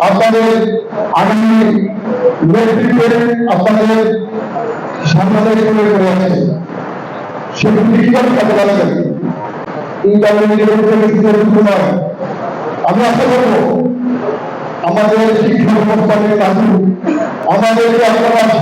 আপনাদের আগামী নেতৃত্বের আপনাদের করে সেগুলি আমি আশা করব আমাদের শিক্ষা আমাদেরকে আপনারা